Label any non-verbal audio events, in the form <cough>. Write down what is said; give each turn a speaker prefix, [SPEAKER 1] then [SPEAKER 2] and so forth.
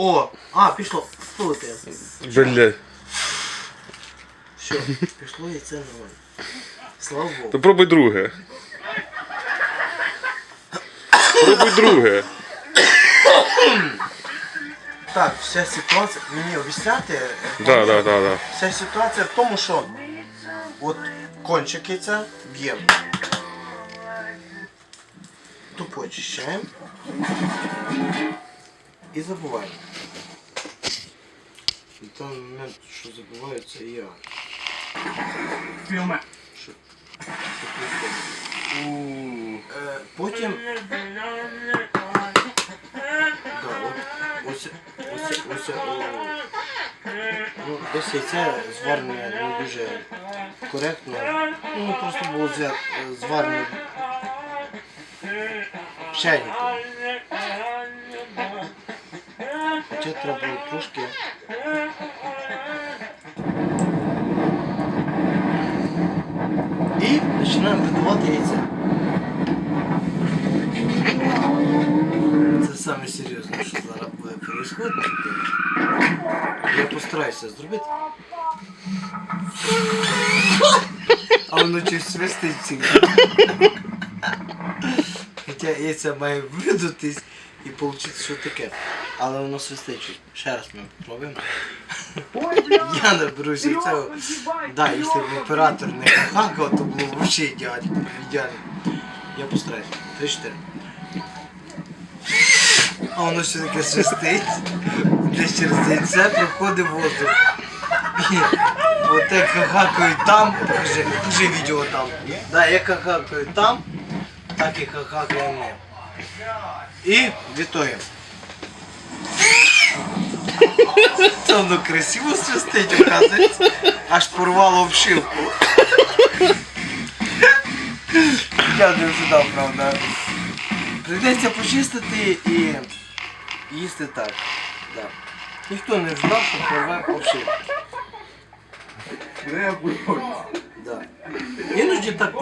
[SPEAKER 1] О! А, пішло. Пулити.
[SPEAKER 2] Блядь.
[SPEAKER 1] Все, пішло і це нормально. Слава Богу.
[SPEAKER 2] То пробуй друге. Пробуй друге.
[SPEAKER 1] Так, вся ситуація. Мені обіцяти. е,
[SPEAKER 2] Да, да, да, да.
[SPEAKER 1] Вся ситуація в тому, що от кончики це б'ємо. Тупо очищаємо. І забуваємо. І той момент, що забуваю, це я.
[SPEAKER 3] Фільме.
[SPEAKER 1] Що? Е, потім. Да, от, ось, ось, ось, о, ну, десь яйце зварене не дуже коректно. Ну, просто було зя- е, зварене чайником. Хоча треба було трошки. І починаємо видавати яйця. Це саме серйозне, що зараз буде происходити. Я постараюся зробити. А воно щось свистить завжди. Хоча яйця має видутись і вийти що таке. Але воно свистить. Ще раз ми пробуємо. <laughs> Я наберуся цього. Да, якщо б оператор не хахакав, то було б взагалі ідеально. ідеально. Я постараюся. Три-чотири. А воно все таке свистить. Десь через яйце проходить воздух. І от хахакають там, покажи, покажи відео там. Да, як хахакають там, так і хахакаємо. І відтоги. Це воно красиво свистить, оказується. Аж порвало обшивку. Я не ожидав, правда. Прийдеться почистити і їсти так. Да. Ніхто не ждав, що порве обшивку. Да. Іноді так.